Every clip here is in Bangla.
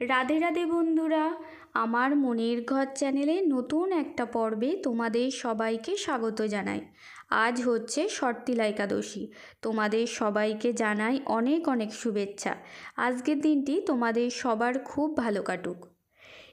রাধে রাধে বন্ধুরা, আমার মনের ঘর চ্যানেলে নতুন একটা পর্বে তোমাদের সবাইকে স্বাগত জানাই। আজ হচ্ছে শর্তিলা একাদশী। তোমাদের সবাইকে জানাই অনেক অনেক শুভেচ্ছা। আজকের দিনটি তোমাদের সবার খুব ভালো কাটুক।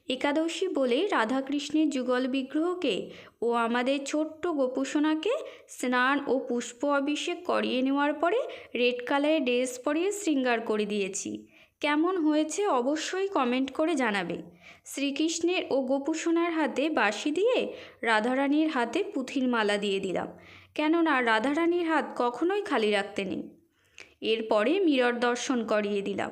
একাদশী বলে রাধাকৃষ্ণের যুগল বিগ্রহকে ও আমাদের ছোট্ট গোপুসোনাকে স্নান ও পুষ্প অভিষেক করিয়ে নেওয়ার পরে রেড কালারের ড্রেস পরিয়ে শৃঙ্গার করে দিয়েছি। কেমন হয়েছে অবশ্যই কমেন্ট করে জানাবে। শ্রীকৃষ্ণের ও গোপুসোনার হাতে বাঁশি দিয়ে রাধারানীর হাতে পুঁথির মালা দিয়ে দিলাম। কেননা রাধারানীর হাত কখনোই খালি রাখতে নেই। এরপরে মিরর দর্শন করিয়ে দিলাম।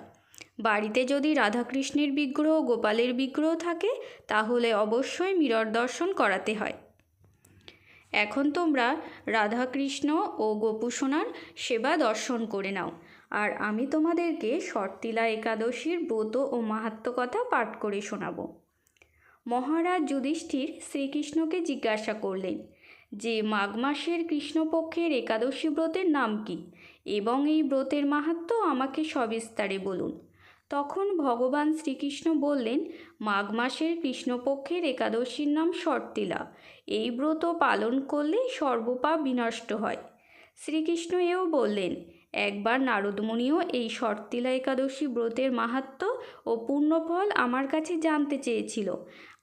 বাড়িতে যদি রাধাকৃষ্ণের বিগ্রহ, গোপালের বিগ্রহ থাকে, তাহলে অবশ্যই মিরর দর্শন করাতে হয়। এখন তোমরা রাধাকৃষ্ণ ও গোপুসোনার সেবা দর্শন করে নাও। আর আমি তোমাদেরকে শর্তিলা একাদশীর ব্রত ও মাহাত্ম কথা পাঠ করে শোনাব। মহারাজ যুধিষ্ঠির শ্রীকৃষ্ণকে জিজ্ঞাসা করলেন, যে মাঘ মাসের কৃষ্ণপক্ষের একাদশী ব্রতের নাম কি? এবং এই ব্রতের মাহাত্ম আমাকে সবিস্তারে বলুন। তখন ভগবান শ্রীকৃষ্ণ বললেন, মাঘ মাসের কৃষ্ণপক্ষের একাদশীর নাম শর্তিলা এই ব্রত পালন করলে সর্বপাপ বিনষ্ট হয়। শ্রীকৃষ্ণ এও বললেন একবার নারদমণিও এই শর্তিলা একাদশী ব্রতের মাহাত্ম ও পূর্ণফল আমার কাছে জানতে চেয়েছিল।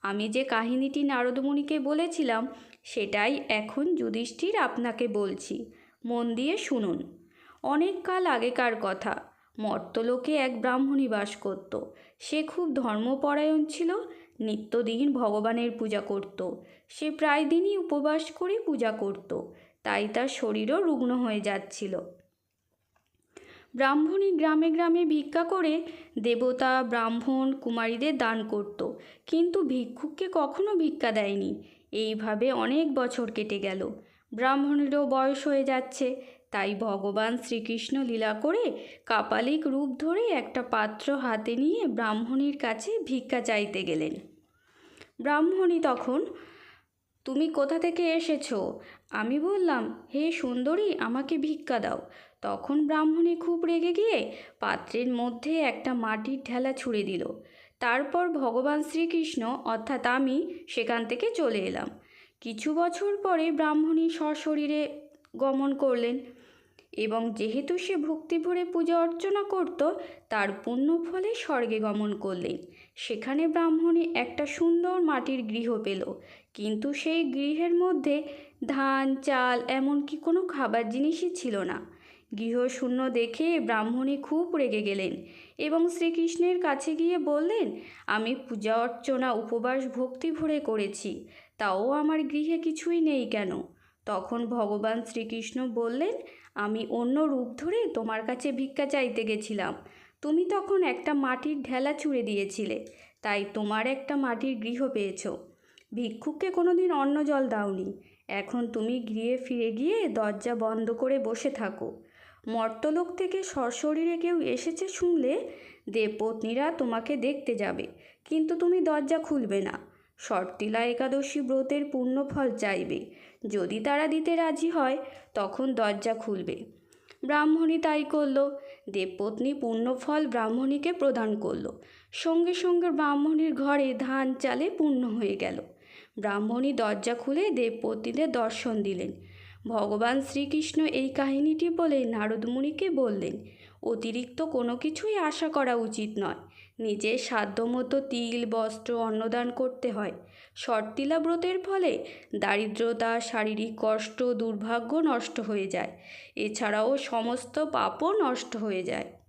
আমি যে কাহিনীটি নারদমণিকে বলেছিলাম, সেটাই এখন যুধিষ্ঠির আপনাকে বলছি। মন দিয়ে শুনুন। অনেক কাল আগেকার কথা। মর্তলোকে এক ব্রাহ্মণী বাস করত। সে খুব ধর্মপরায়ণ ছিল, নিত্যদিন ভগবানের পূজা করত। সে প্রায় দিনই উপবাস করে পূজা করত। তাই তার শরীরও রুগ্ন হয়ে যাচ্ছিল। ব্রাহ্মণী গ্রামে গ্রামে ভিক্ষা করে দেবতা, ব্রাহ্মণ, কুমারীদের দান করত। কিন্তু ভিক্ষুককে কখনো ভিক্ষা দেয়নি। এইভাবে অনেক বছর কেটে গেল। ব্রাহ্মণেরও বয়স হয়ে যাচ্ছে। তাই ভগবান শ্রীকৃষ্ণ লীলা করে কাপালিক রূপ ধরে একটা পাত্র হাতে নিয়ে ব্রাহ্মণীর কাছে ভিক্ষা চাইতে গেলেন। ব্রাহ্মণী তখন তুমি কোথা থেকে এসেছ? আমি বললাম, হে সুন্দরী, আমাকে ভিক্ষা দাও। তখন ব্রাহ্মণী খুব রেগে গিয়ে পাত্রের মধ্যে একটা মাটির ঢেলা ছুঁড়ে দিল। তারপর ভগবান শ্রীকৃষ্ণ, অর্থাৎ আমি, সেখান থেকে চলে এলাম। কিছু বছর পরে ব্রাহ্মণী সশরীরে গমন করলেন। এবং যেহেতু সে ভক্তি ভরে পূজা অর্চনা করত, তার পুণ্য ফলে স্বর্গে গমন করলেন। সেখানে ব্রাহ্মণী একটা সুন্দর মাটির গৃহ পেল। কিন্তু সেই গৃহের মধ্যে ধান, চাল, এমনকি কোনো খাবার জিনিসই ছিল না। গৃহ শূন্য দেখে ব্রাহ্মণী খুব রেগে গেলেন এবং শ্রীকৃষ্ণের কাছে গিয়ে বললেন, আমি পূজা অর্চনা উপবাস ভক্তি ভরে করেছি, তাও আমার গৃহে কিছুই নেই কেন? তখন ভগবান শ্রীকৃষ্ণ বললেন, আমি অন্য রূপ ধরে তোমার কাছে ভিক্ষা চাইতে গেছিলাম। তুমি তখন একটা মাটির ঢেলা ছুঁড়ে দিয়েছিলে, তাই তোমার একটা মাটির গৃহ পেয়েছ। ভিক্ষুককে কোনো দিন অন্ন জল দাওনি। এখন তুমি গৃহে ফিরে গিয়ে দরজা বন্ধ করে বসে থাকো। মর্তলোক থেকে সশরীরে কেউ এসেছে শুনলে দেবপত্নীরা তোমাকে দেখতে যাবে, কিন্তু তুমি দরজা খুলবে না। শর্তিলা একাদশী ব্রতের পূর্ণফল চাইবে। যদি তারা দিতে রাজি হয়, তখন দরজা খুলবে। ব্রাহ্মণী তাই করল। দেবপত্নী পূর্ণফল ব্রাহ্মণীকে প্রদান করল। সঙ্গে সঙ্গে ব্রাহ্মণীর ঘরে ধান চালে পূর্ণ হয়ে গেল। ব্রাহ্মণী দরজা খুলে দেবপত্নীদের দর্শন দিলেন। ভগবান শ্রীকৃষ্ণ এই কাহিনীটি বলে নারদমুনিকে বললেন অতিরিক্ত কোনো কিছুই আশা করা উচিত নয়। নিজের সাধ্যমতো তিল, বস্ত্র অন্নদান করতে হয়। শর্তিলা ব্রতের ফলে দারিদ্রতা, শারীরিক কষ্ট, দুর্ভাগ্য নষ্ট হয়ে যায়। এছাড়াও সমস্ত পাপও নষ্ট হয়ে যায়।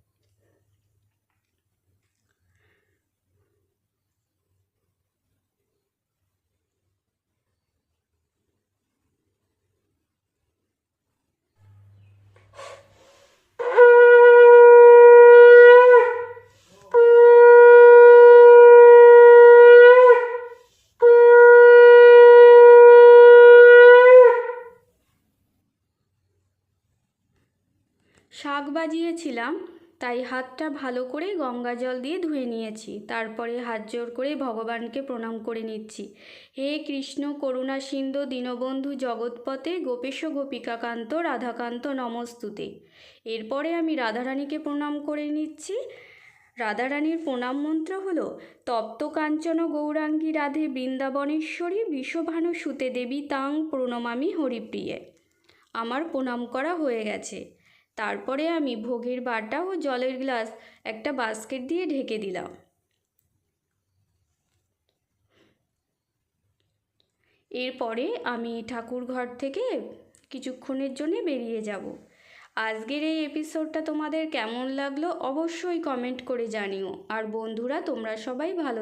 শাক বাজিয়েছিলাম, তাই হাতটা ভালো করে গঙ্গা জল দিয়ে ধুয়ে নিয়েছি। তারপরে হাত জোর করে ভগবানকে প্রণাম করে নিচ্ছি। হে কৃষ্ণ, করুণা সিন্ধু, দীনবন্ধু জগৎপথে গোপেশ গোপিকাকান্ত, রাধাকান্ত নমস্তুতে। এরপরে আমি রাধারানীকে প্রণাম করে নিচ্ছি। রাধারানীর প্রণাম মন্ত্র হল, তপ্ত কাঞ্চন গৌরাঙ্গী রাধে বৃন্দাবনেশ্বরী বিশ্বভানু সুতে দেবী তাং প্রণমামি হরিপ্রিয়ে। আমার প্রণাম করা হয়ে গেছে। তারপরে আমি ভোগের বাটা ও জলের গ্লাস একটা বাস্কেট দিয়ে ঢেকে দিলাম। এরপরে আমি ঠাকুর ঘর থেকে কিছুক্ষণের জন্য বেরিয়ে যাব। আজকের এই এপিসোডটা তোমাদের কেমন লাগল অবশ্যই কমেন্ট করে জানিও। আর বন্ধুরা, তোমরা সবাই ভালো